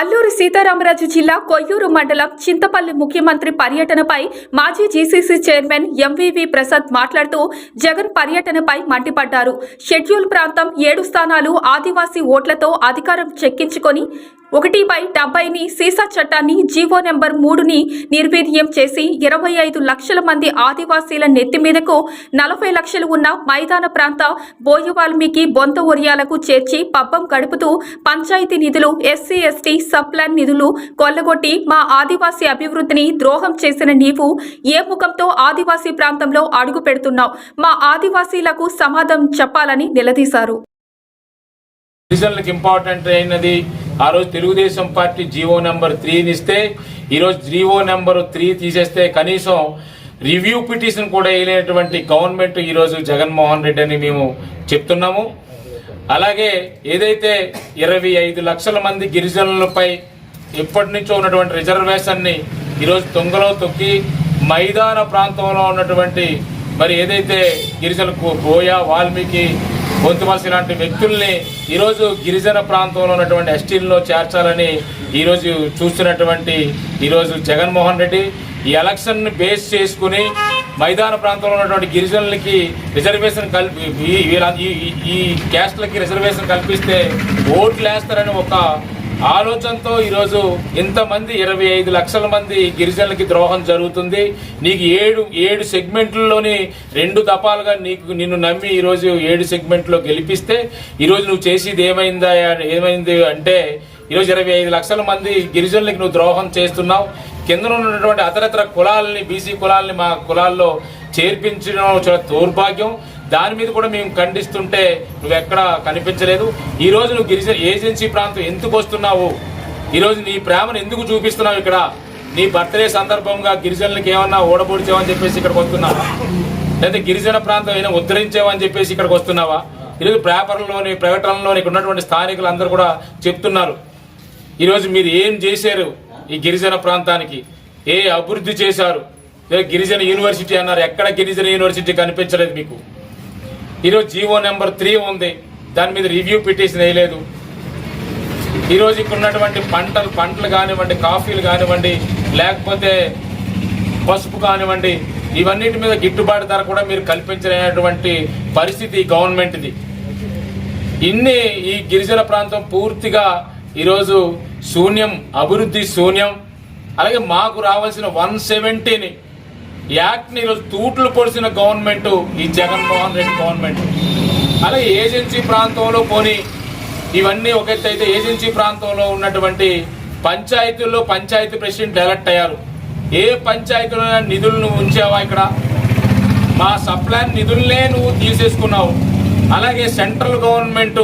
Alluri Sitaramaraju జిల్లా కొయ్యూరు మండలం చింతపల్లి ముఖ్యమంత్రి పర్యటనపై మాజీ జీసీసీ చైర్మన్ ఎంవివి ప్రసాద్ మాట్లాడుతూ జగన్ పర్యటనపై మండిపడ్డారు. షెడ్యూల్ ప్రాంతం ఏడు స్థానాలు ఆదివాసీ ఓట్లతో అధికారం చెక్కించుకొని ఒకటి బై డెబ్బైని సీసా చట్టాన్ని జీవో నెంబర్ మూడుని నిర్వీర్యం చేసి ఇరవై ఐదు లక్షల మంది ఆదివాసీల నెత్తి మీదకు నలభై లక్షలు ఉన్న మైదాన ప్రాంత బోయవాల్మీకి బొంత ఒరియాలకు చేర్చి పబ్బం గడుపుతూ పంచాయతీ నిధులు ఎస్సీ ఎస్టీ సబ్ నిధులు కొల్లగొట్టి మా ఆదివాసీ అభివృద్ధిని ద్రోహం చేసిన నీవు ఏ ముఖంతో ఆదివాసీ ప్రాంతంలో అడుగు పెడుతున్నావు? మా ఆదివాసీలకు సమాధానం చెప్పాలని నిలదీశారు. గిరిజనులకు ఇంపార్టెంట్ అయినది. ఆ రోజు తెలుగుదేశం పార్టీ జీవో నెంబర్ త్రీని ఇస్తే ఈరోజు జీవో నెంబర్ త్రీ తీసేస్తే కనీసం రివ్యూ పిటిషన్ కూడా వేయలేనటువంటి గవర్నమెంట్ ఈరోజు జగన్మోహన్ రెడ్డి అని మేము చెప్తున్నాము. అలాగే ఏదైతే ఇరవై ఐదు లక్షల మంది గిరిజనులపై ఇప్పటి నుంచో ఉన్నటువంటి రిజర్వేషన్ని ఈరోజు తొంగలో తొక్కి మైదాన ప్రాంతంలో ఉన్నటువంటి మరి ఏదైతే గిరిజనులకు గోయా వాల్మీకి గొంతుమల్సి లాంటి వ్యక్తుల్ని ఈరోజు గిరిజన ప్రాంతంలో ఉన్నటువంటి ఎస్టీల్లో చేర్చాలని ఈరోజు చూస్తున్నటువంటి ఈరోజు జగన్మోహన్ రెడ్డి. ఈ ఎలక్షన్ బేస్ చేసుకుని మైదాన ప్రాంతంలో ఉన్నటువంటి గిరిజనులకి రిజర్వేషన్ కల్పి ఈ- ఈ- క్యాస్ట్లకి రిజర్వేషన్ కల్పిస్తే ఓట్లు వేస్తారని ఒక ఆలోచనతో ఈరోజు ఇంతమంది ఇరవై ఐదు లక్షల మంది గిరిజనులకి ద్రోహం జరుగుతుంది. నీకు ఏడు ఏడు సెగ్మెంట్లలోని రెండు దపాలుగా నీకు నిన్ను నమ్మి ఈరోజు ఏడు సెగ్మెంట్లో గెలిపిస్తే ఈరోజు నువ్వు చేసేది ఏమైందా ఏమైంది అంటే ఈరోజు ఇరవై ఐదు లక్షల మంది గిరిజనులకి నువ్వు ద్రోహం చేస్తున్నావు. కింద ఉన్నటువంటి అతరతర కులాలని బీసీ కులాలని మా కులాల్లో చేర్పించడం చాలా దౌర్భాగ్యం. దాని మీద కూడా మేము ఖండిస్తుంటే నువ్వు ఎక్కడ కనిపించలేదు. ఈ నువ్వు గిరిజన ఏజెన్సీ ప్రాంతం ఎందుకు వస్తున్నావు? ఈరోజు నీ ప్రేమను ఎందుకు చూపిస్తున్నావు ఇక్కడ? నీ బర్త్డే సందర్భంగా గిరిజనులకు ఏమన్నా ఓడబోడిచావని చెప్పేసి ఇక్కడికి వస్తున్నావా? లేదా గిరిజన ప్రాంతం ఏమైనా ఉద్ధరించావని చెప్పేసి ఇక్కడికి వస్తున్నావా? ఈరోజు పేపర్లోని ప్రకటనలోని ఇక్కడ ఉన్నటువంటి స్థానికులు అందరూ కూడా చెప్తున్నారు. ఈరోజు మీరు ఏం చేశారు? ఈ గిరిజన ప్రాంతానికి ఏ అభివృద్ధి చేశారు? గిరిజన యూనివర్సిటీ అన్నారు? ఎక్కడ గిరిజన యూనివర్సిటీ కనిపించలేదు మీకు? ఈరోజు జీవో నెంబర్ త్రీ ఉంది. దాని మీద రివ్యూ పిటిషన్ వేయలేదు. ఈరోజు ఇక్కడ ఉన్నటువంటి పంటలు పంటలు కానివ్వండి కాఫీలు కానివ్వండి లేకపోతే పసుపు కానివ్వండి ఇవన్నిటి మీద గిట్టుబాటు ధర కూడా మీరు కల్పించలేనటువంటి పరిస్థితి గవర్నమెంట్ది. ఇన్ని ఈ గిరిజన ప్రాంతం పూర్తిగా ఈరోజు శూన్యం అభివృద్ధి శూన్యం. అలాగే మాకు రావాల్సిన వన్ సెవెంటీని యాక్ట్ని ఈరోజు తూట్లు పొడిచిన గవర్నమెంట్ ఈ జగన్మోహన్ రెడ్డి గవర్నమెంట్. అలాగే ఏజెన్సీ ప్రాంతంలో పోని ఇవన్నీ ఒక అయితే ఏజెన్సీ ప్రాంతంలో ఉన్నటువంటి పంచాయతీల్లో పంచాయతీ ప్రెసిడెంట్ డైరెక్ట్ అయ్యారు. ఏ పంచాయతీలో నిధులను ఉంచావా ఇక్కడ? మా సప్లాన్ నిధులనే నువ్వు తీసేసుకున్నావు. అలాగే సెంట్రల్ గవర్నమెంట్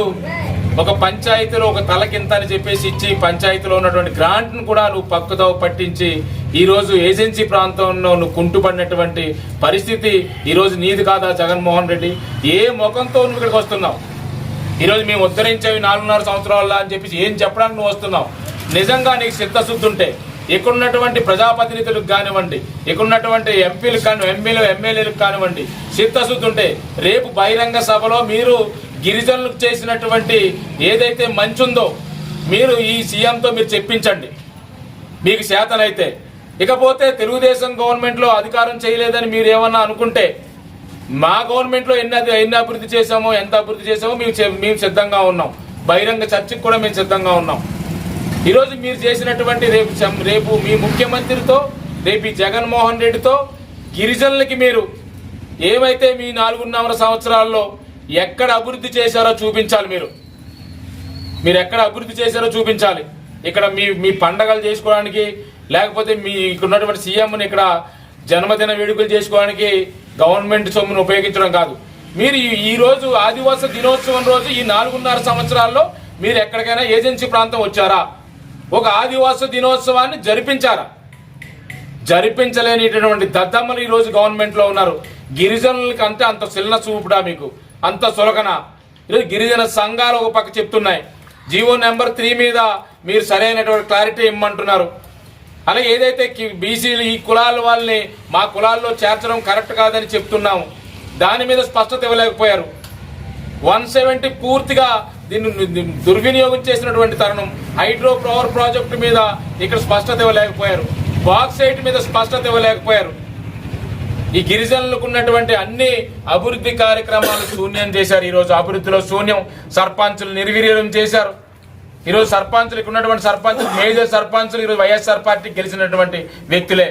ఒక పంచాయతీలో ఒక తలకింత అని చెప్పేసి ఇచ్చి పంచాయతీలో ఉన్నటువంటి గ్రాంట్ను కూడా నువ్వు పక్కుదవ పట్టించి ఈ రోజు ఏజెన్సీ ప్రాంతంలో నువ్వు కుంటుపడినటువంటి పరిస్థితి ఈ రోజు నీది కాదా జగన్మోహన్ రెడ్డి? ఏ ముఖంతో నువ్వు ఇక్కడికి వస్తున్నావు? ఈరోజు మేము ఉద్ధరించేవి నాలుగున్నర సంవత్సరాల అని చెప్పేసి ఏం చెప్పడానికి నువ్వు వస్తున్నావు? నిజంగా నీకు చిత్తశుద్ధి ఉంటే ఇక్కడ ఉన్నటువంటి ప్రజాప్రతినిధులకు కానివ్వండి ఇక్కడ ఉన్నటువంటి ఎంపీలకు కాని ఎమ్మెల్యేలకు కానివ్వండి చిత్తశుద్ధి ఉంటే రేపు బహిరంగ సభలో మీరు గిరిజనులకు చేసినటువంటి ఏదైతే మంచి ఉందో మీరు ఈ సీఎంతో మీరు చెప్పించండి. మీకు శాతనైతే ఇకపోతే తెలుగుదేశం గవర్నమెంట్లో అధికారం చేయలేదని మీరు ఏమన్నా అనుకుంటే మా గవర్నమెంట్లో ఎన్ని అది- ఎన్ని అభివృద్ధి చేశామో ఎంత అభివృద్ధి చేశామో మేము మేము సిద్ధంగా ఉన్నాం. బహిరంగ చర్చకు కూడా మేము సిద్ధంగా ఉన్నాం. ఈరోజు మీరు చేసినటువంటి రేపు రేపు మీ ముఖ్యమంత్రితో రేపు జగన్మోహన్ రెడ్డితో గిరిజనులకి మీరు ఏమైతే మీ నాలుగున్నర సంవత్సరాల్లో ఎక్కడ అభివృద్ధి చేశారో చూపించాలి మీరు. మీరు ఎక్కడ అభివృద్ధి చేశారో చూపించాలి. ఇక్కడ మీ మీ పండగలు చేసుకోవడానికి లేకపోతే మీ ఇక్కడ ఉన్నటువంటి సీఎంని ఇక్కడ జన్మదిన వేడుకలు చేసుకోవడానికి గవర్నమెంట్ సొమ్మును ఉపయోగించడం కాదు. మీరు ఈ- రోజు ఆదివాస దినోత్సవం రోజు ఈ నాలుగున్నర సంవత్సరాల్లో మీరు ఎక్కడికైనా ఏజెన్సీ ప్రాంతం వచ్చారా? ఒక ఆదివాస దినోత్సవాన్ని జరిపించారా? జరిపించలేనిటువంటి దద్దమ్మలు ఈరోజు గవర్నమెంట్లో ఉన్నారు. గిరిజనులకి అంతే అంత చిన్న చూపుడా మీకు. అంత సులకన. ఈరోజు గిరిజన సంఘాలు ఒక పక్క చెప్తున్నాయి. జీవో నెంబర్ త్రీ మీద మీరు సరైనటువంటి క్లారిటీ ఇమ్మంటున్నారు. అలాగే ఏదైతే బీసీలు ఈ కులాల వాళ్ళని మా కులాల్లో చేర్చడం కరెక్ట్ కాదని చెప్తున్నాము. దాని మీద స్పష్టత ఇవ్వలేకపోయారు. వన్ సెవెంటీ పూర్తిగా దీన్ని దుర్వినియోగం చేసినటువంటి తరుణం. హైడ్రో పవర్ ప్రాజెక్టు మీద ఇక్కడ స్పష్టత ఇవ్వలేకపోయారు. బాక్సైట్ మీద స్పష్టత ఇవ్వలేకపోయారు. ఈ గిరిజనులకు ఉన్నటువంటి అన్ని అభివృద్ధి కార్యక్రమాలు శూన్యం చేశారు. ఈరోజు అభివృద్ధిలో శూన్యం సర్పంచులు నిర్వీర్యం చేశారు. ఈరోజు సర్పంచులకు ఉన్నటువంటి సర్పంచులు మేజర్ సర్పంచులు ఈరోజు వైఎస్ఆర్ పార్టీ గెలిచినటువంటి వ్యక్తులే.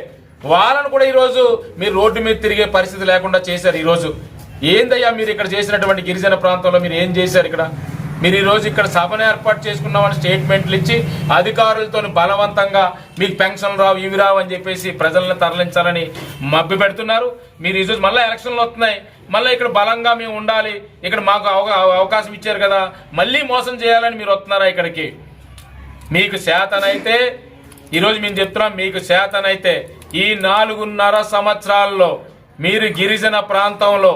వాళ్ళను కూడా ఈరోజు మీరు రోడ్డు మీద తిరిగే పరిస్థితి లేకుండా చేశారు ఈరోజు ఏందయ్యా మీరు ఇక్కడ చేసినటువంటి గిరిజన ప్రాంతంలో మీరు ఏం చేశారు ఇక్కడ? మీరు ఈరోజు ఇక్కడ సభను ఏర్పాటు చేసుకున్నామని స్టేట్మెంట్లు ఇచ్చి అధికారులతో బలవంతంగా మీకు పెన్షన్ రావు ఇవి రావు అని చెప్పేసి ప్రజలను తరలించాలని మబ్బి పెడుతున్నారు. మీరు ఈరోజు మళ్ళీ ఎలక్షన్లు వస్తున్నాయి. మళ్ళీ ఇక్కడ బలంగా మేము ఉండాలి. ఇక్కడ మాకు అవకాశం ఇచ్చారు కదా. మళ్ళీ మోసం చేయాలని మీరు వస్తున్నారా ఇక్కడికి? మీకు శాతనైతే ఈరోజు మేము చెప్తున్నాం మీకు శాతనైతే ఈ నాలుగున్నర సంవత్సరాల్లో మీరు గిరిజన ప్రాంతంలో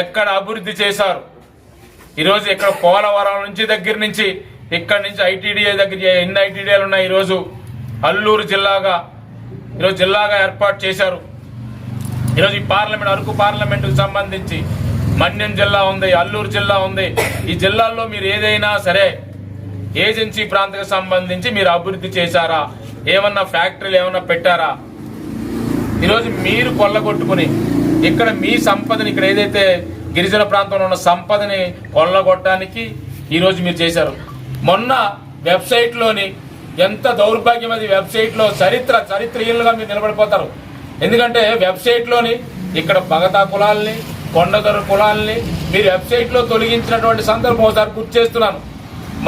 ఎక్కడ అభివృద్ధి చేశారు? ఈరోజు ఇక్కడ పోలవరం నుంచి దగ్గర నుంచి ఇక్కడ నుంచి ఐటీడీఏ దగ్గర ఎన్ని ఐటీడీఏలు ఉన్నాయి ఈరోజు? అల్లూరు జిల్లాగా ఈరోజు జిల్లాగా ఏర్పాటు చేశారు. ఈరోజు ఈ పార్లమెంట్ అరకు పార్లమెంటుకు సంబంధించి మన్యం జిల్లా ఉంది అల్లూరు జిల్లా ఉంది. ఈ జిల్లాల్లో మీరు ఏదైనా సరే ఏజెన్సీ ప్రాంతకు సంబంధించి మీరు అభివృద్ధి చేశారా? ఏమన్నా ఫ్యాక్టరీలు ఏమన్నా పెట్టారా? ఈరోజు మీరు కొల్లగొట్టుకుని ఇక్కడ మీ సంపదని ఇక్కడ ఏదైతే గిరిజన ప్రాంతంలో ఉన్న సంపదని కొల్లగొట్టడానికి ఈరోజు మీరు చేశారు. మొన్న వెబ్సైట్లోని ఎంత దౌర్భాగ్యం అది వెబ్సైట్లో చరిత్ర చరిత్రహీనులుగా మీరు నిలబడిపోతారు. ఎందుకంటే వెబ్సైట్లోని ఇక్కడ భగతా కులాల్ని కొండదొర కులాల్ని మీరు వెబ్సైట్లో తొలగించినటువంటి సందర్భం ఒకసారి గుర్తు చేస్తున్నాను.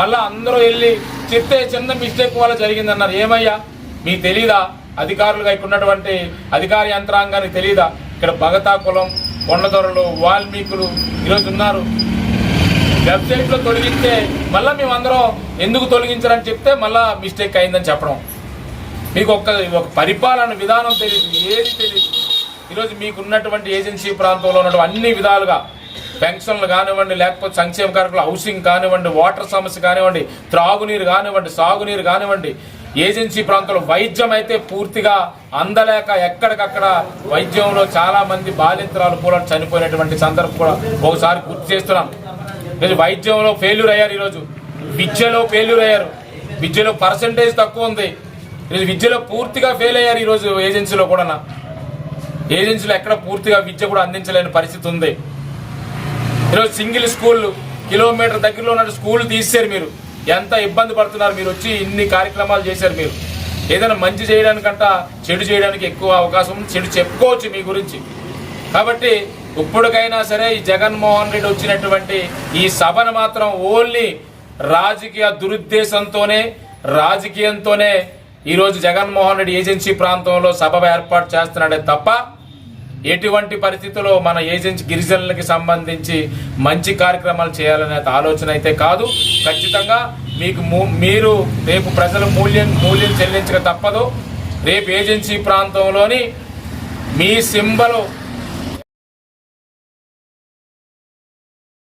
మళ్ళీ అందరూ వెళ్ళి చెప్తే చిన్న మిస్టేక్ వల్ల జరిగిందన్నారు. ఏమయ్యా? మీకు తెలీదా? అధికారులుగా ఇక్కడ ఉన్నటువంటి అధికార యంత్రాంగానికి తెలీదా? ఇక్కడ భగతా కులం కొండదొరలు వాల్మీకులు ఈరోజు ఉన్నారు. వెబ్సైట్లో తొలగిస్తే మళ్ళీ మేము అందరం ఎందుకు తొలగించారని చెప్తే మళ్ళీ మిస్టేక్ అయిందని చెప్పడం. మీకు ఒక్క ఒక పరిపాలన విధానం తెలియదు ఏది తెలియదు. ఈరోజు మీకు ఉన్నటువంటి ఏజెన్సీ ప్రాంతంలో ఉన్నటువంటి అన్ని విధాలుగా పెన్షన్లు కానివ్వండి లేకపోతే సంక్షేమ కార్యక్రమాలు హౌసింగ్ కానివ్వండి వాటర్ సమస్య కానివ్వండి త్రాగునీరు కానివ్వండి సాగునీరు కానివ్వండి ఏజెన్సీ ప్రాంతంలో వైద్యం అయితే పూర్తిగా అందలేక ఎక్కడికక్కడ వైద్యంలో చాలా మంది బాలింతరాలు కూడా చనిపోయినటువంటి సందర్భం కూడా ఒకసారి గుర్తు చేస్తున్నాం. ఈరోజు వైద్యంలో ఫెయిల్యూర్ అయ్యారు ఈరోజు. విద్యలో ఫెయిల్యూర్ అయ్యారు. విద్యలో పర్సంటేజ్ తక్కువ ఉంది. ఈరోజు విద్యలో పూర్తిగా ఫెయిల్ అయ్యారు ఈరోజు ఏజెన్సీలో కూడా. ఏజెన్సీలో ఎక్కడ పూర్తిగా విద్య కూడా అందించలేని పరిస్థితి ఉంది. ఈరోజు సింగిల్ స్కూల్ కిలోమీటర్ దగ్గరలో ఉన్న స్కూల్ తీసేరు మీరు. ఎంత ఇబ్బంది పడుతున్నారు మీరు వచ్చి ఇన్ని కార్యక్రమాలు చేశారు మీరు? ఏదైనా మంచి చేయడానికంట చెడు చేయడానికి ఎక్కువ అవకాశం ఉంది. చెడు చెప్పుకోవచ్చు మీ గురించి. కాబట్టి ఇప్పటికైనా సరే ఈ జగన్మోహన్ రెడ్డి వచ్చినటువంటి ఈ సభను మాత్రం ఓన్లీ రాజకీయ దురుద్దేశంతోనే రాజకీయంతోనే ఈరోజు జగన్మోహన్ రెడ్డి ఏజెన్సీ ప్రాంతంలో సభ ఏర్పాటు చేస్తున్నాడే తప్ప ఎటువంటి పరిస్థితుల్లో మన ఏజెన్సీ గిరిజనులకి సంబంధించి మంచి కార్యక్రమాలు చేయాలనే ఆలోచన అయితే కాదు. ఖచ్చితంగా మీకు మూ- మీరు రేపు ప్రజలు మూల్యం మూల్యం చెల్లించక తప్పదు. రేపు ఏజెన్సీ ప్రాంతంలోని మీ సింబలు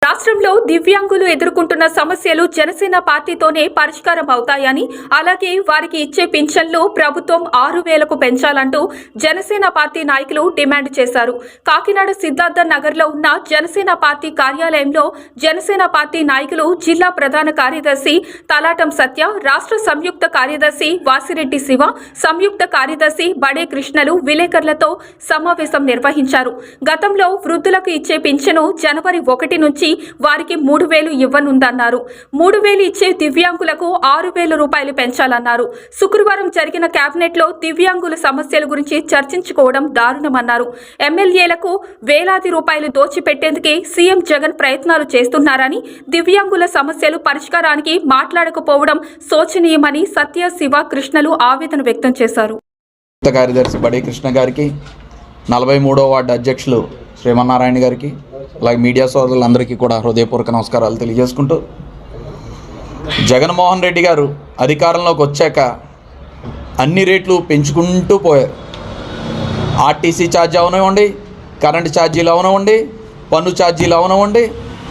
రాష్ట్రంలో దివ్యాంగులు ఎదుర్కొంటున్న సమస్యలు జనసేన పార్టీతోనే పరిష్కారం అవుతాయని అలాగే వారికి ఇచ్చే పింఛన్లు ప్రభుత్వం ఆరు వేలకు పెంచాలంటూ జనసేన పార్టీ నాయకులు డిమాండ్ చేశారు. కాకినాడ సిద్ధార్థ నగర్లో ఉన్న జనసేన పార్టీ కార్యాలయంలో జనసేన పార్టీ నాయకులు జిల్లా ప్రధాన కార్యదర్శి తలాటం సత్య రాష్ట్ర సంయుక్త కార్యదర్శి వాసిరెడ్డి శివ సంయుక్త కార్యదర్శి బడే కృష్ణలు విలేకరులతో సమావేశం నిర్వహించారు. గతంలో వృద్ధులకు ఇచ్చే పింఛను జనవరి ఒకటి నుంచి వారికి మూడు వేలు ఇవ్వనుందన్నారు. మూడు వేలు ఇచ్చే దివ్యాంగులకు ఆరు వేల రూపాయలు పెంచాలన్నారు. శుక్రవారం జరిగిన కేబినెట్లో దివ్యాంగుల సమస్యల గురించి చర్చించుకోవడం దారుణమన్నారు. ఎమ్మెల్యేలకు వేలాది రూపాయలు దోచిపెట్టేందుకే సీఎం జగన్ ప్రయత్నాలు చేస్తున్నారని దివ్యాంగుల సమస్యలు పరిష్కారానికి మాట్లాడకపోవడం శోచనీయమని సత్య శివ కృష్ణలు ఆవేదన వ్యక్తం చేశారు. కార్యదర్శి బడే కృష్ణ గారికి నలభై మూడో వార్డు అధ్యక్షులు శ్రీమన్నారాయణ గారికి అలాగే మీడియా సోదరులందరికీ కూడా హృదయపూర్వక నమస్కారాలు తెలియజేసుకుంటూ జగన్మోహన్ రెడ్డి గారు అధికారంలోకి వచ్చాక అన్ని రేట్లు పెంచుకుంటూ పోయారు. ఆర్టీసీ ఛార్జ్ అవనివ్వండి కరెంటు ఛార్జీలు అవనివ్వండి పన్ను ఛార్జీలు అవనివ్వండి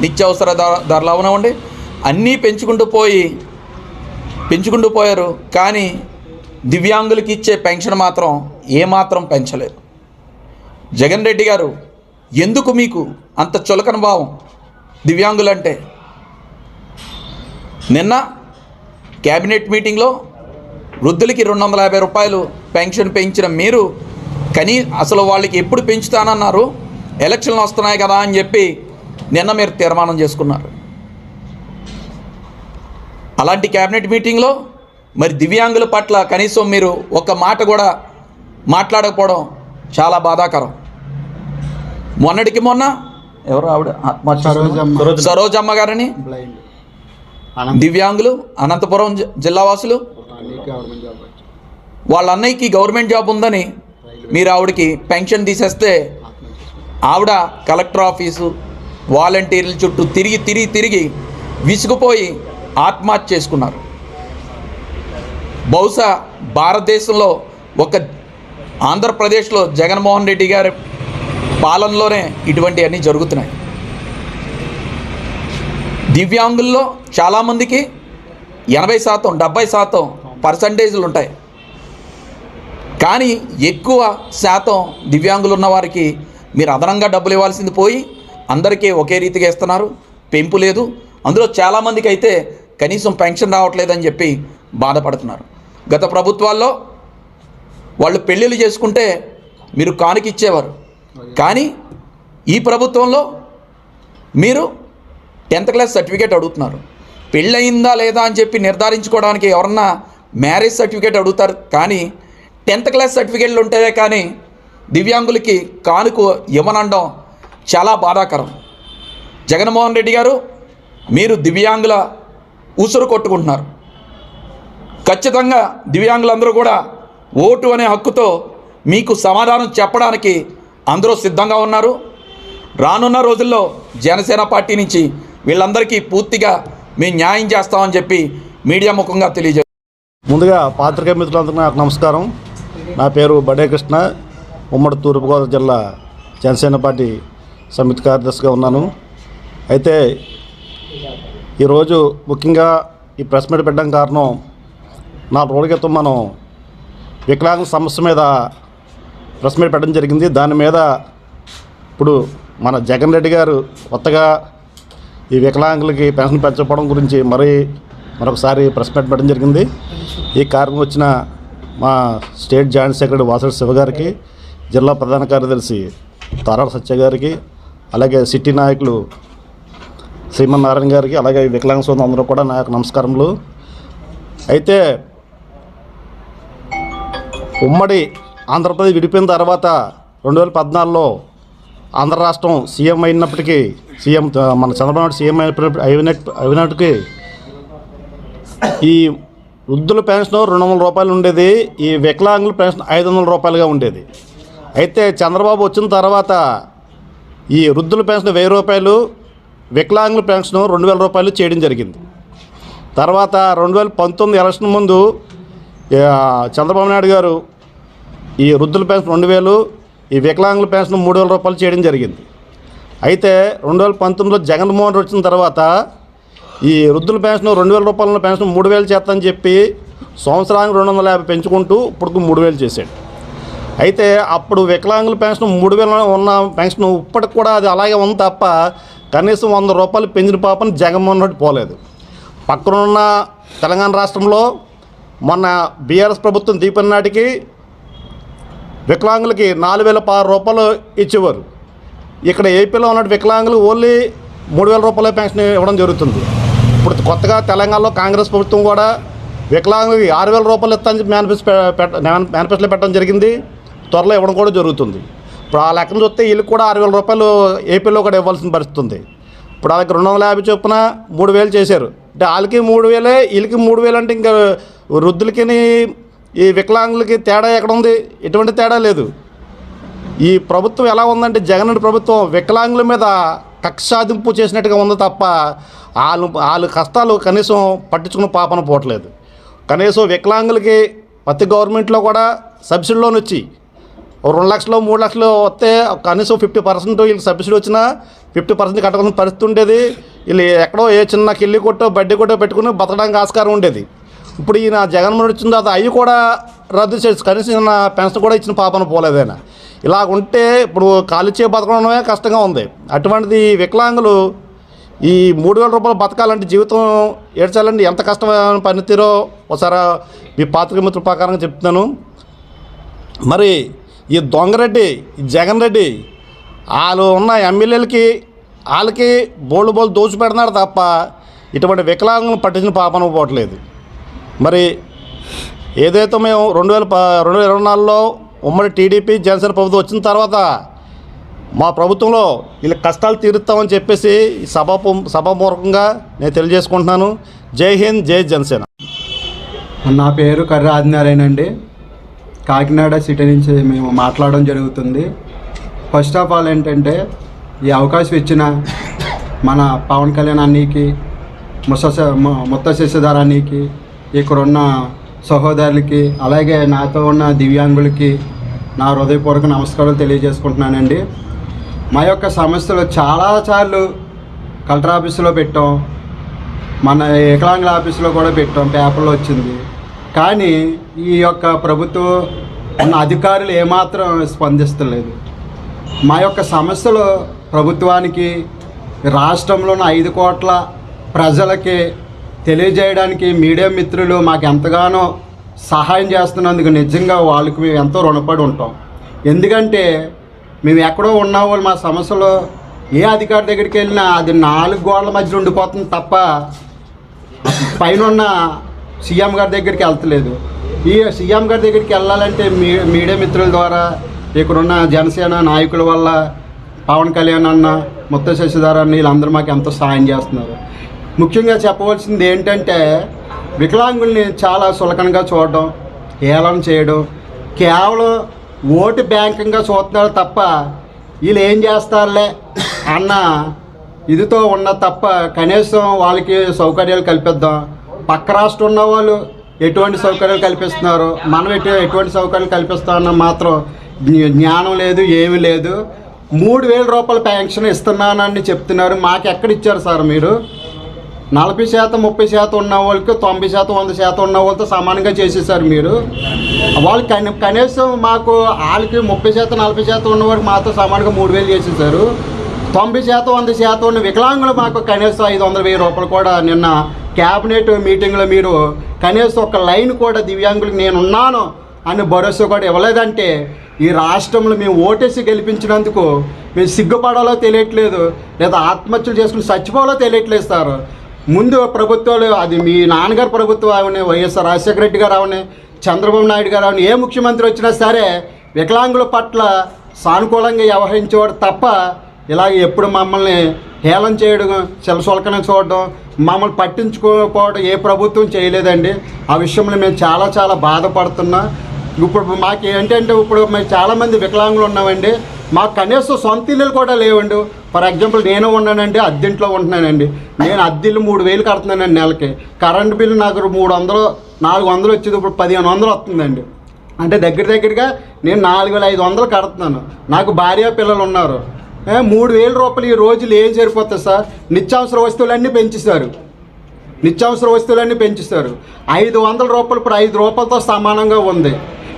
నిత్యావసర ధరలు అవనివ్వండి అన్నీ పెంచుకుంటూ పోయి పెంచుకుంటూ పోయారు. కానీ దివ్యాంగులకి ఇచ్చే పెన్షన్ మాత్రం ఏమాత్రం పెంచలేదు. జగన్ రెడ్డి గారు ఎందుకు మీకు అంత చులకన భావం దివ్యాంగులంటే? నిన్న క్యాబినెట్ మీటింగ్లో వృద్ధులకి రెండు వందల యాభై రూపాయలు పెన్షన్ పెంచిన మీరు కానీ అసలు వాళ్ళకి ఎప్పుడు పెంచుతానన్నారు? ఎలక్షన్లు వస్తున్నాయి కదా అని చెప్పి నిన్న మీరు తీర్మానం చేసుకున్నారు. అలాంటి క్యాబినెట్ మీటింగ్లో మరి దివ్యాంగుల పట్ల కనీసం మీరు ఒక మాట కూడా మాట్లాడకపోవడం చాలా బాధాకరం. మొన్నటికి మొన్న? ఎవరు ఆవిడ? ఆత్మహత్య సరోజమ్మ. సరోజమ్మ. గారని? దివ్యాంగులు? అనంతపురం జిల్లావాసులు? వాళ్ళ అన్నయ్యకి గవర్నమెంట్ జాబ్ ఉందని మీరు ఆవిడకి పెన్షన్ తీసేస్తే ఆవిడ కలెక్టర్ ఆఫీసు వాలంటీర్ల చుట్టూ తిరిగి తిరిగి తిరిగి విసుగుపోయి ఆత్మహత్య చేసుకున్నారు. బహుశా భారతదేశంలో ఒక ఆంధ్రప్రదేశ్లో జగన్మోహన్ రెడ్డి గారి పాలనలోనే ఇటువంటివన్నీ జరుగుతున్నాయి. దివ్యాంగుల్లో చాలామందికి ఎనభై శాతం డెబ్బై శాతం పర్సంటేజ్లు ఉంటాయి. కానీ ఎక్కువ శాతం దివ్యాంగులు ఉన్నవారికి మీరు అదనంగా డబ్బులు ఇవ్వాల్సింది పోయి అందరికీ ఒకే రీతిగా ఇస్తున్నారు. పెంపు లేదు. అందులో చాలామందికి అయితే కనీసం పెన్షన్ రావట్లేదని చెప్పి బాధపడుతున్నారు. గత ప్రభుత్వాల్లో వాళ్ళు పెళ్ళిళ్ళు చేసుకుంటే మీరు కానుక ఇచ్చేవారు. కానీ ఈ ప్రభుత్వంలో మీరు టెన్త్ క్లాస్ సర్టిఫికేట్ అడుగుతున్నారు. పెళ్ళయిందా లేదా అని చెప్పి నిర్ధారించుకోవడానికి ఎవరన్నా మ్యారేజ్ సర్టిఫికేట్ అడుగుతారు. కానీ టెన్త్ క్లాస్ సర్టిఫికేట్లు ఉంటేనే కానీ దివ్యాంగులకి కానుకు ఇవ్వనండం చాలా బాధాకరం. జగన్మోహన్ రెడ్డి గారు మీరు దివ్యాంగుల ఉసురు కొట్టుకుంటున్నారు. ఖచ్చితంగా దివ్యాంగులందరూ కూడా ఓటు అనే హక్కుతో మీకు సమాధానం చెప్పడానికి అందరూ సిద్ధంగా ఉన్నారు. రానున్న రోజుల్లో జనసేన పార్టీ నుంచి వీళ్ళందరికీ పూర్తిగా మేము న్యాయం చేస్తామని చెప్పి మీడియా ముఖంగా తెలియజే ముందుగా పాత్రికేయ మిత్రులందరికీ నాకు నమస్కారం. నా పేరు బడే కృష్ణ ఉమ్మడి తూర్పుగోదావరి జిల్లా జనసేన పార్టీ సమితి కార్యదర్శిగా ఉన్నాను. అయితే ఈరోజు ముఖ్యంగా ఈ ప్రెస్ మీట్ పెట్టడం కారణం నాలుగు రోజుల క్రితం మనం వికలాంగుల సమస్య మీద ప్రెస్ మీట్ పెట్టడం జరిగింది. దాని మీద ఇప్పుడు మన జగన్ రెడ్డి గారు కొత్తగా ఈ వికలాంగులకి పెన్షన్ పెంచకపోవడం గురించి మరీ మరొకసారి ప్రెస్ మీట్ పెట్టడం జరిగింది. ఈ కార్యక్రమం వచ్చిన మా state joint secretary Vasadi Siva గారికి జిల్లా ప్రధాన కార్యదర్శి తారా సత్య గారికి అలాగే సిటీ నాయకులు శ్రీమన్నారాయణ గారికి అలాగే ఈ వికలాంగ సోదరులు అందరూ కూడా నా యొక్క నమస్కారములు. అయితే ఉమ్మడి ఆంధ్రప్రదేశ్ విడిపోయిన తర్వాత రెండు వేల పద్నాలుగులో ఆంధ్ర రాష్ట్రం సీఎం అయినప్పటికీ సీఎం మన చంద్రబాబు నాయుడు సీఎం అయినప్పటి అయినట్టు అయినట్టుకి ఈ వృద్ధుల పెన్షన్ రెండు వందల రూపాయలు ఉండేది ఈ వికలాంగుల పెన్షన్ ఐదు వందల రూపాయలుగా ఉండేది. అయితే చంద్రబాబు వచ్చిన తర్వాత ఈ వృద్ధుల పెన్షన్ వెయ్యి రూపాయలు వికలాంగుల పెన్షన్ రెండు వేల రూపాయలు చేయడం జరిగింది. తర్వాత రెండు వేల పంతొమ్మిది ఎలక్షన్ ముందు చంద్రబాబు నాయుడు గారు ఈ వృద్ధుల పెన్షన్ రెండు వేలు ఈ వికలాంగుల పెన్షన్ మూడు వేల రూపాయలు చేయడం జరిగింది. అయితే రెండు వేల పంతొమ్మిదిలో జగన్మోహన్ రెడ్డి వచ్చిన తర్వాత ఈ వృద్ధుల పెన్షన్ రెండు వేల రూపాయల పెన్షన్ మూడు వేలు చేస్తానని చెప్పి సంవత్సరానికి రెండు వందల యాభై పెంచుకుంటూ ఇప్పుడు మూడు వేలు చేశాడు. అయితే అప్పుడు వికలాంగుల పెన్షన్ మూడు వేల ఉన్న పెన్షన్ ఇప్పటికి కూడా అది అలాగే ఉంది తప్ప కనీసం వంద రూపాయలు పెంచిన పాపని జగన్మోహన్ రెడ్డి పోలేదు. పక్కనున్న తెలంగాణ రాష్ట్రంలో మొన్న బీఆర్ఎస్ ప్రభుత్వం దీపం నాటికి వికలాంగులకి నాలుగు వేల పదహారు రూపాయలు ఇచ్చేవారు. ఇక్కడ ఏపీలో ఉన్న వికలాంగులు ఓన్లీ మూడు వేల రూపాయల పెన్షన్ ఇవ్వడం జరుగుతుంది. ఇప్పుడు కొత్తగా తెలంగాణలో కాంగ్రెస్ ప్రభుత్వం కూడా వికలాంగులకి ఆరు వేల రూపాయలు ఇస్తామని మేనిఫెస్టో పెట్ట మేనిఫెస్టోలో పెట్టడం జరిగింది. త్వరలో ఇవ్వడం కూడా జరుగుతుంది. ఇప్పుడు ఆ లెక్కన చూస్తే వీళ్ళకి కూడా ఆరు వేల రూపాయలు ఏపీలో కూడా ఇవ్వాల్సిన పరిస్థితి ఉంది. ఇప్పుడు వాళ్ళకి రెండు వందల యాభై చొప్పున మూడు వేలు చేశారు. అంటే వాళ్ళకి మూడు వేలే వీళ్ళకి మూడు వేలు అంటే ఇంకా వృద్ధులకి ఈ వికలాంగులకి తేడా ఎక్కడ ఉంది ఎటువంటి తేడా లేదు. ఈ ప్రభుత్వం ఎలా ఉందంటే జగన్ ప్రభుత్వం వికలాంగుల మీద కక్షాదింపు చేసినట్టుగా ఉంది తప్ప వాళ్ళు వాళ్ళ కష్టాలు కనీసం పట్టించుకున్న పాపన పోవట్లేదు. కనీసం వికలాంగులకి ప్రతి గవర్నమెంట్లో కూడా సబ్సిడీ లోన్ వచ్చి ఓ రెండు లక్షలు మూడు లక్షలు వస్తే కనీసం ఫిఫ్టీ పర్సెంట్ వీళ్ళకి సబ్సిడీ వచ్చినా ఫిఫ్టీ పర్సెంట్ కట్టకుండా పరిస్థితి ఉండేది. వీళ్ళు ఎక్కడో ఏ చిన్న కిల్లి కొట్టో బడ్డీ కొట్టో పెట్టుకుని బతకడానికి ఆస్కారం ఉండేది. ఇప్పుడు ఈయన జగన్మోహన్ వచ్చిన తర్వాత అవి కూడా రద్దు చేసి కనీసం పెన్షన్ కూడా ఇచ్చిన పాపన పోలేదైనా ఇలా ఉంటే ఇప్పుడు ఖాళీ చేయ బతకడమే కష్టంగా ఉంది. అటువంటిది వికలాంగులు ఈ మూడు వేల రూపాయలు బతకాలంటే జీవితం ఏడ్చాలంటే ఎంత కష్టమైన పనితీరో ఒకసారి మీ పాత్రిక మిత్రుల ప్రకారంగా చెప్తున్నాను. మరి ఈ దొంగరెడ్డి ఈ జగన్ రెడ్డి వాళ్ళు ఉన్న ఎమ్మెల్యేలకి వాళ్ళకి బోళ్ళు బోళ్ళు దోచి పెడుతున్నాడు తప్ప ఇటువంటి వికలాంగులను పట్టించిన పాపన పోవట్లేదు. మరి ఏదైతే మేము రెండు వేల ప రెండు వేల ఇరవై నాలుగులో ఉమ్మడి టీడీపీ జనసేన ప్రభుత్వం వచ్చిన తర్వాత మా ప్రభుత్వంలో వీళ్ళ కష్టాలు తీరుస్తామని చెప్పేసి ఈ సభా సభాపూర్వకంగా నేను తెలియజేసుకుంటున్నాను. జై హింద్ జై జనసేన. నా పేరు కర్ర ఆదినారాయణ అండి. కాకినాడ సిటీ నుంచి మేము మాట్లాడడం జరుగుతుంది. ఫస్ట్ ఆఫ్ ఆల్ ఏంటంటే ఈ అవకాశం ఇచ్చిన మన పవన్ కళ్యాణ్ అన్నీకి ముస ముత్త శశిధర్ అన్నీకి ఇక్కడ ఉన్న సహోదరులకి అలాగే నాతో ఉన్న దివ్యాంగులకి నా హృదయపూర్వక నమస్కారాలు తెలియజేసుకుంటున్నానండి. మా యొక్క సమస్యలు చాలాసార్లు కలెక్టర్ ఆఫీసులో పెట్టాం. మన వికలాంగుల ఆఫీసులో కూడా పెట్టాం పేపర్లో వచ్చింది. కానీ ఈ యొక్క ప్రభుత్వం ఉన్న అధికారులు ఏమాత్రం స్పందిస్తలేదు. మా యొక్క సమస్యలు ప్రభుత్వానికి రాష్ట్రంలో ఉన్న ఐదు కోట్ల ప్రజలకి తెలియజేయడానికి మీడియా మిత్రులు మాకు ఎంతగానో సహాయం చేస్తున్నందుకు నిజంగా వాళ్ళకి మేము ఎంతో రుణపడి ఉంటాం. ఎందుకంటే మేము ఎక్కడో ఉన్న వాళ్ళు మా సమస్యలు ఏ అధికారి దగ్గరికి వెళ్ళినా అది నాలుగు గోడల మధ్య ఉండిపోతుంది తప్ప పైన ఉన్న సీఎం గారి దగ్గరికి వెళ్తలేదు. ఈ సీఎం గారి దగ్గరికి వెళ్ళాలంటే మీ మీడియా మిత్రుల ద్వారా ఇక్కడున్న జనసేన నాయకుల వల్ల పవన్ కళ్యాణ్ అన్న ముత్త శశిధర్ అన్న వీళ్ళందరూ మాకు ఎంతో సాయం చేస్తున్నారు. ముఖ్యంగా చెప్పవలసింది ఏంటంటే వికలాంగుల్ని చాలా సులకనగా చూడడం ఏలం చేయడం కేవలం ఓటు బ్యాంకంగా చూస్తున్నారు తప్ప వీళ్ళు ఏం చేస్తారులే అన్న ఇదితో ఉన్న తప్ప కనీసం వాళ్ళకి సౌకర్యాలు కల్పిద్దాం. పక్క రాష్ట్రం ఉన్న వాళ్ళు ఎటువంటి సౌకర్యాలు కల్పిస్తున్నారు? మనం ఎటు ఎటువంటి సౌకర్యాలు కల్పిస్తామన్న మాత్రం జ్ఞానం లేదు ఏమీ లేదు. మూడు వేల రూపాయల పెన్షన్ ఇస్తున్నానని చెప్తున్నారు. మాకు ఎక్కడ ఇచ్చారు సార్ మీరు? నలభై శాతం ముప్పై శాతం ఉన్న వాళ్ళకి తొంభై శాతం వంద శాతం ఉన్న వాళ్ళతో సమానంగా చేసేసారు మీరు. వాళ్ళు కని కనీసం మాకు వాళ్ళకి ముప్పై శాతం నలభై శాతం ఉన్న వాళ్ళకి మాతో సమానంగా మూడు వేలు చేసేసారు. తొంభై శాతం వంద శాతం ఉన్న వికలాంగులు మాకు కనీసం ఐదు వందల వెయ్యి రూపాయలు కూడా నిన్న క్యాబినెట్ మీటింగ్లో మీరు కనీసం ఒక లైన్ కూడా దివ్యాంగులకు నేను ఉన్నాను అని భరోసా కూడా ఇవ్వలేదంటే ఈ రాష్ట్రంలో మేము ఓటేసి గెలిపించినందుకు మేము సిగ్గుపడాలో తెలియట్లేదు లేదా ఆత్మహత్యలు చేసుకుని చచ్చిపోవాలో తెలియట్లేదు సార్. ముందు ప్రభుత్వాలు అది మీ నాన్నగారు ప్రభుత్వం అవని వైఎస్ఆర్ రాజశేఖర రెడ్డి గారు ఆవిడని చంద్రబాబు నాయుడు గారు అవని ఏ ముఖ్యమంత్రి వచ్చినా సరే వికలాంగుల పట్ల సానుకూలంగా వ్యవహరించేవాడు తప్ప ఇలాగ ఎప్పుడు మమ్మల్ని హేళన చేయడం చెలసొలకన చూడడం మమ్మల్ని పట్టించుకోకపోవడం ఏ ప్రభుత్వం చేయలేదండి. ఆ విషయంలో మేము చాలా చాలా బాధపడుతున్నాం. ఇప్పుడు మాకు ఏంటంటే ఇప్పుడు మేము చాలామంది వికలాంగులు ఉన్నామండి. మాకు కనీసం సొంత ఇల్లులు కూడా లేవండి. ఫర్ ఎగ్జాంపుల్ నేను ఉన్నానండి అద్దెంట్లో ఉంటున్నానండి. నేను అద్దెలు మూడు వేలు కడుతున్నానండి నెలకి. కరెంట్ బిల్లు నాకు మూడు వందలు నాలుగు వందలు వచ్చేది ఇప్పుడు పదిహేను వందలు వస్తుందండి. అంటే దగ్గర దగ్గరగా నేను నాలుగు వేల ఐదు వందలు కడుతున్నాను. నాకు భార్య పిల్లలు ఉన్నారు. మూడు వేల రూపాయలు ఈ రోజులు ఏం సరిపోతుంది సార్? నిత్యావసర వస్తువులన్నీ పెంచేశారు నిత్యావసర వస్తువులన్నీ పెంచుతారు ఐదు వందల రూపాయలు ఇప్పుడు ఐదు రూపాయలతో సమానంగా ఉంది.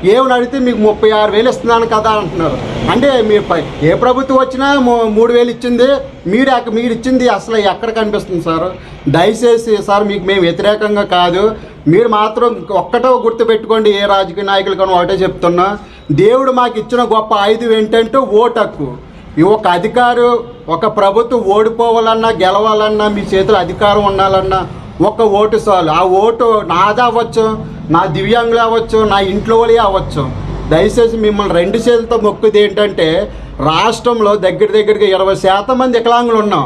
ఏమని అడిగితే మీకు ముప్పై ఆరు వేలు ఇస్తున్నాను కదా అంటున్నారు. అంటే మీరు పై ఏ ప్రభుత్వం వచ్చినా మూ- మూడు వేలు ఇచ్చింది మీరు మీరు ఇచ్చింది అసలు ఎక్కడ కనిపిస్తుంది సార్? దయచేసి సార్ మీకు మేము వ్యతిరేకంగా కాదు. మీరు మాత్రం ఒక్కటో గుర్తుపెట్టుకోండి ఏ రాజకీయ నాయకులకనో ఒకటే చెప్తున్నా. దేవుడు మాకు ఇచ్చిన గొప్ప ఆయుధం ఏంటంటే ఓటు హక్కు ఈ ఒక అధికారు ఒక ప్రభుత్వం ఓడిపోవాలన్నా గెలవాలన్నా మీ చేతిలో అధికారం ఉండాలన్నా ఒక ఓటు చాలు. ఆ ఓటు నాది అవ్వచ్చు నా దివ్యాంగులు అవ్వచ్చు నా ఇంట్లో వాళ్ళే అవ్వచ్చు. దయచేసి మిమ్మల్ని రెండు చేతులతో మొక్కుది ఏంటంటే రాష్ట్రంలో దగ్గర దగ్గరగా ఇరవై శాతం మంది వికలాంగులు ఉన్నాం.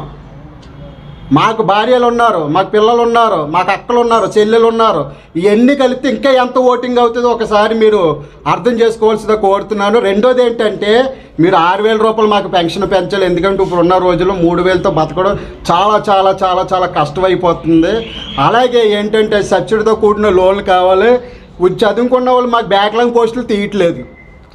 మాకు భార్యలు ఉన్నారు మాకు పిల్లలు ఉన్నారు మాకు అక్కలు ఉన్నారు చెల్లెలు ఉన్నారు ఇవన్నీ కలిపితే ఇంకా ఎంత ఓటింగ్ అవుతుందో ఒకసారి మీరు అర్థం చేసుకోవాల్సిందో కోరుతున్నాను. రెండోది ఏంటంటే మీరు ఆరు వేల రూపాయలు మాకు పెన్షన్ పెంచాలి. ఎందుకంటే ఇప్పుడు ఉన్న రోజుల్లో మూడు వేలతో బతకడం చాలా చాలా చాలా చాలా కష్టమైపోతుంది. అలాగే ఏంటంటే సబ్సిడీతో కూడిన లోన్లు కావాలి. చదువుకున్న వాళ్ళు మాకు బ్యాక్లాంగ్ పోస్టులు తీయట్లేదు.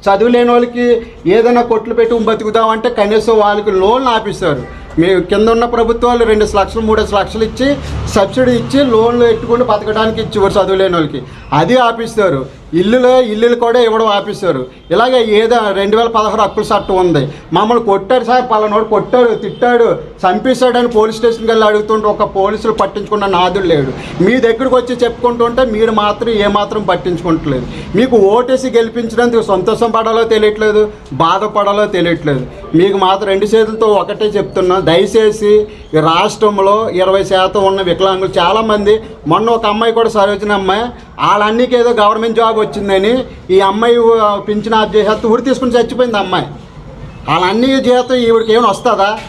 చదువు లేని వాళ్ళకి ఏదైనా కొట్లు పెట్టి బతుకుదామంటే కనీసం వాళ్ళకి లోన్లు ఆపిస్తారు. మీ కింద ఉన్న ప్రభుత్వాలు రెండు లక్షలు మూడు లక్షలు ఇచ్చి సబ్సిడీ ఇచ్చి లోన్లు ఎట్టుకుని బతకడానికి ఇచ్చేవారు చదువులేని వాళ్ళకి. అది ఆపిస్తారు. ఇల్లులో ఇల్లులు కూడా ఇవ్వడం ఆపేశారు. ఇలాగే ఏదో రెండు వేల పదహారు హక్కుల చట్టం ఉంది. మమ్మల్ని కొట్టాడు సార్ పలానోడు కొట్టాడు తిట్టాడు చంపేశాడని పోలీస్ స్టేషన్కి వెళ్ళి అడుగుతుంటే ఒక పోలీసులు పట్టించుకున్న నాదుడు లేడు. మీ దగ్గరకు వచ్చి చెప్పుకుంటుంటే మీరు మాత్రం ఏమాత్రం పట్టించుకుంటలేదు. మీకు ఓటేసి గెలిపించినందుకు సంతోషం పడాలో తెలియట్లేదు బాధపడాలో తెలియట్లేదు. మీకు మాత్రం రెండు చేతులతో ఒకటే చెప్తున్నా దయచేసి రాష్ట్రంలో ఇరవై శాతం ఉన్న వికలాంగులు చాలామంది మొన్న ఒక అమ్మాయి కూడా సరోజన అమ్మాయి వాళ్ళన్నికి ఏదో గవర్నమెంట్ జాబ్ వచ్చిందని ఈ అమ్మాయి ఆ, పింఛన్ ఆఫ్ చేసేస్తే ఊరి తీసుకుని చచ్చిపోయింది అమ్మాయి. వాళ్ళ అన్ని చేస్తే ఈవిడికి ఏమైనా వస్తుందా?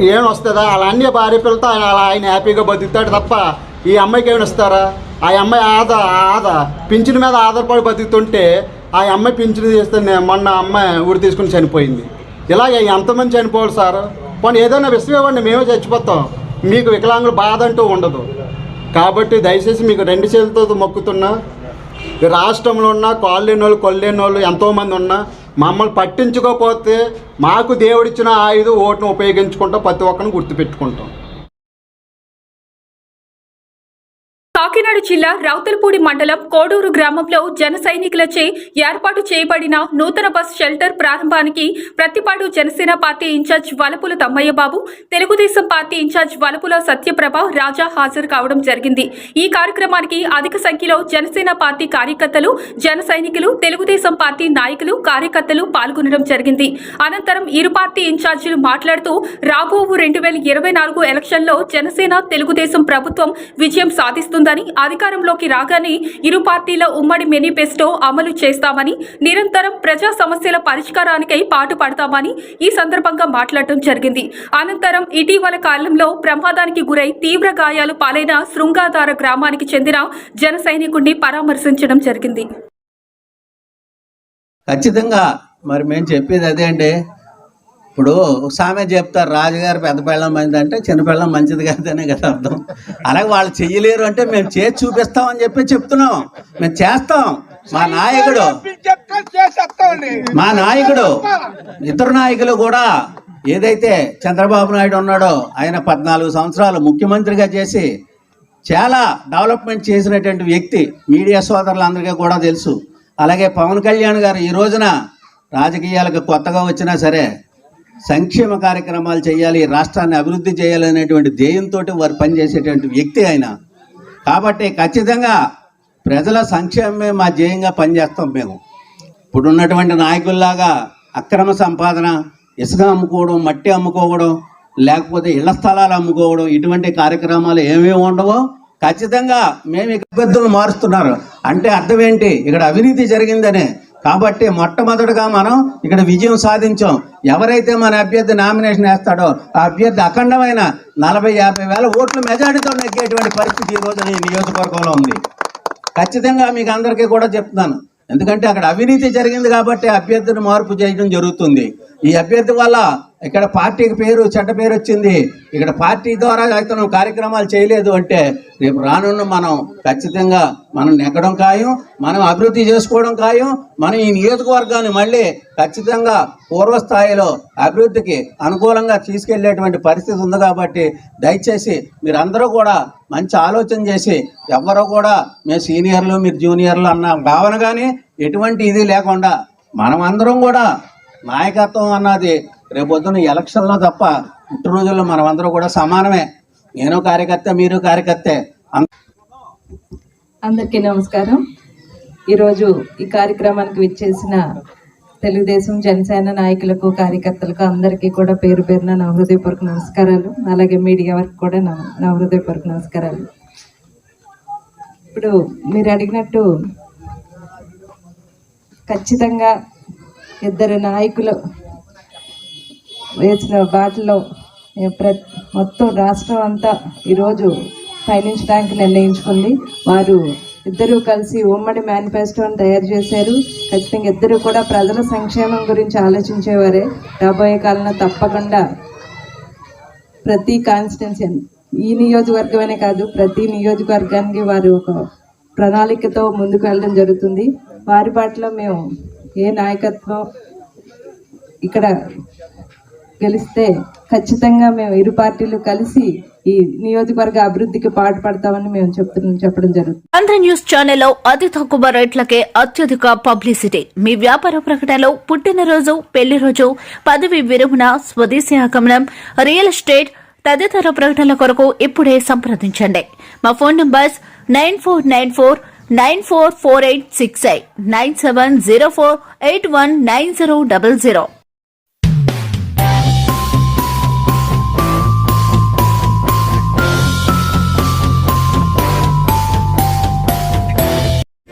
ఏమైనా వస్తుందా? వాళ్ళ అన్ని భార్య పిల్లతో ఆయన అలా ఆయన హ్యాపీగా బతుకుతాడు తప్ప ఈ అమ్మాయికి ఏమైనా వస్తారా? ఆ అమ్మాయి ఆదా ఆదా. పింఛన్ మీద ఆధారపడి బతుకుతుంటే ఆ అమ్మాయి పింఛన్ చేస్తే మొన్న అమ్మాయి ఊరి తీసుకుని చనిపోయింది. ఇలాగ ఎంతమంది చనిపోవాలి సార్. పోనీ ఏదైనా విషయం ఇవ్వండి మేమే చచ్చిపోతాం. మీకు వికలాంగులు బాధ అంటూ ఉండదు. కాబట్టి దయచేసి మీకు రెండు చేతులతో మొక్కుతున్నా. రాష్ట్రంలో ఉన్న కాళ్ళని వాళ్ళు కొల్లేని వాళ్ళు ఎంతోమంది ఉన్నా మమ్మల్ని పట్టించుకోకపోతే మాకు దేవుడిచ్చిన ఆయుధం ఓటును ఉపయోగించుకుంటాం ప్రతి ఒక్కరిని గుర్తుపెట్టుకుంటాం. కాకినాడ జిల్లా రౌతలపూడి మండలం కోడూరు గ్రామంలో జన సైనికులచే ఏర్పాటు చేయబడిన నూతన బస్ షెల్టర్ ప్రారంభానికి Prathipadu Janasena party incharge Valapula Tammayya Babu Telugu Desam party incharge Valapula Satyaprabha Raja హాజరు కావడం జరిగింది. ఈ కార్యక్రమానికి అధిక సంఖ్యలో జనసేన పార్టీ కార్యకర్తలు జన సైనికులు తెలుగుదేశం పార్టీ నాయకులు కార్యకర్తలు పాల్గొనడం జరిగింది. అనంతరం ఇరు పార్టీ ఇన్ఛార్జీలు మాట్లాడుతూ రాబో రెండు వేల ఇరవై నాలుగు ఎలక్షన్లో జనసేన తెలుగుదేశం ప్రభుత్వం విజయం సాధిస్తుందని అధికారంలోకి రాగానే ఇరు పార్టీల ఉమ్మడి మేనిఫెస్టో అమలు చేస్తామని నిరంతరం ప్రజా సమస్యల పరిష్కారానికై పాటు పడతామని ఈ సందర్భంగా మాట్లాడటం జరిగింది. అనంతరం ఇటీవల కాలంలో ప్రమాదానికి గురై తీవ్ర గాయాలు పాలైన శృంగాధార గ్రామానికి చెందిన జన సైనికుడిని పరామర్శించడం జరిగింది. ఖచ్చితంగా మరి మేము చెప్పేది అదే అండి. ఇప్పుడు సామె చెప్తారు రాజుగారు పెద్ద పెళ్ళం మంచిది అంటే చిన్న పెళ్ళం మంచిది కాదనే కదా అర్థం. అలాగే వాళ్ళు చెయ్యలేరు అంటే మేము చేసి చూపిస్తామని చెప్పి చెప్తున్నాం. మేము చేస్తాం. మా నాయకుడు మా నాయకుడు ఇతరు నాయకులు కూడా ఏదైతే చంద్రబాబు నాయుడు ఉన్నాడో ఆయన పద్నాలుగు సంవత్సరాలు ముఖ్యమంత్రిగా చేసి చాలా డెవలప్మెంట్ చేసినటువంటి వ్యక్తి మీడియా సోదరులందరికీ కూడా తెలుసు. అలాగే పవన్ కళ్యాణ్ గారు ఈ రోజున రాజకీయాలకు కొత్తగా వచ్చినా సరే సంక్షేమ కార్యక్రమాలు చేయాలి రాష్ట్రాన్ని అభివృద్ధి చేయాలనేటువంటి ధ్యేయంతో వారు పనిచేసేటువంటి వ్యక్తి ఆయన. కాబట్టి ఖచ్చితంగా ప్రజల సంక్షేమమే మా ధ్యేయంగా పనిచేస్తాం మేము. ఇప్పుడున్నటువంటి నాయకుల్లాగా అక్రమ సంపాదన ఇసుక అమ్ముకోవడం మట్టి అమ్ముకోవడం లేకపోతే ఇళ్ళ స్థలాలు అమ్ముకోవడం ఇటువంటి కార్యక్రమాలు ఏమేమి ఉండవో ఖచ్చితంగా మేము ఇక అభ్యర్థులు మారుస్తున్నారు. అంటే అర్థం ఏంటి? ఇక్కడ అవినీతి జరిగిందనే కాబట్టి మొట్టమొదటిగా మనం ఇక్కడ విజయం సాధించాం. ఎవరైతే మన అభ్యర్థి నామినేషన్ వేస్తాడో ఆ అభ్యర్థి అఖండమైన నలభై యాభై వేల ఓట్లు మెజారిటీతో నెగ్గేటువంటి పరిస్థితి ఈ రోజున ఈ నియోజకవర్గంలో ఉంది. ఖచ్చితంగా మీకు అందరికీ కూడా చెప్తున్నాను. ఎందుకంటే అక్కడ అవినీతి జరిగింది కాబట్టి అభ్యర్థిని మార్పు చేయడం జరుగుతుంది. ఈ అభ్యర్థి వల్ల ఇక్కడ పార్టీకి పేరు చెడ్డ పేరు వచ్చింది. ఇక్కడ పార్టీ ద్వారా ఇతను కార్యక్రమాలు చేయలేదు అంటే రేపు రానున్న మనం ఖచ్చితంగా మనం నెగ్గడం ఖాయం మనం అభివృద్ధి చేసుకోవడం ఖాయం మనం ఈ నియోజకవర్గాన్ని మళ్ళీ ఖచ్చితంగా పూర్వస్థాయిలో అభివృద్ధికి అనుకూలంగా తీసుకెళ్ళేటువంటి పరిస్థితి ఉంది కాబట్టి దయచేసి మీరందరూ కూడా మంచి ఆలోచన చేసి ఎవరో కూడా మేము సీనియర్లు మీరు జూనియర్లు అన్న భావన కానీ ఎటువంటి ఇది లేకుండా మనం అందరం కూడా నాయకత్వం అన్నది రేపొద్దున ఎలక్షన్లో తప్ప పుట్టినరోజుల్లో మనం అందరం కూడా సమానమే. నేను కార్యకర్త మీరు కార్యకర్తే. అందరికీ నమస్కారం. ఈరోజు ఈ కార్యక్రమానికి విచ్చేసిన తెలుగుదేశం జనసేన నాయకులకు కార్యకర్తలకు అందరికీ కూడా పేరు పేరున నా హృదయపూర్వక నమస్కారాలు. అలాగే మీడియా వరకు కూడా నా నా హృదయపూర్వక నమస్కారాలు. ఇప్పుడు మీరు అడిగినట్టు ఖచ్చితంగా ఇద్దరు నాయకులు వేసిన బాటలో మొత్తం రాష్ట్రం అంతా ఈరోజు పయనించడానికి నిర్ణయించుకుంది. వారు ఇద్దరూ కలిసి ఉమ్మడి మేనిఫెస్టోని తయారు చేశారు. ఖచ్చితంగా ఇద్దరు కూడా ప్రజల సంక్షేమం గురించి ఆలోచించేవారే. రాబోయే కాలంలో తప్పకుండా ప్రతి కాన్స్టిట్యున్సీ ఈ నియోజకవర్గమనే కాదు ప్రతి నియోజకవర్గానికి వారు ఒక ప్రణాళికతో ముందుకు వెళ్ళడం జరుగుతుంది. వారి పాటలో మేము ఏ నాయకత్వం ఇక్కడ గెలిస్తే ఖచ్చితంగా మేము ఇరు పార్టీలు కలిసి ఈ నియోజకవర్గ అభివృద్ధికి పాటుపడతామని మేము చెప్తున్నాం చెప్పడం జరుగుతుంది. ఆంధ్ర న్యూస్ ఛానల్లో అతి తక్కువ రేట్లకే అత్యధిక పబ్లిసిటీ. మీ వ్యాపార ప్రకటనలో పుట్టినరోజు పెళ్ళి రోజు పదవి విరమణ స్వదేశీ ఆగమనం రియల్ ఎస్టేట్ తదితర ప్రకటనల కొరకు ఇప్పుడే సంప్రదించండి. మా phone numbers nine four nine four nine four four eight six eight nine seven zero four eight one nine zero double zero.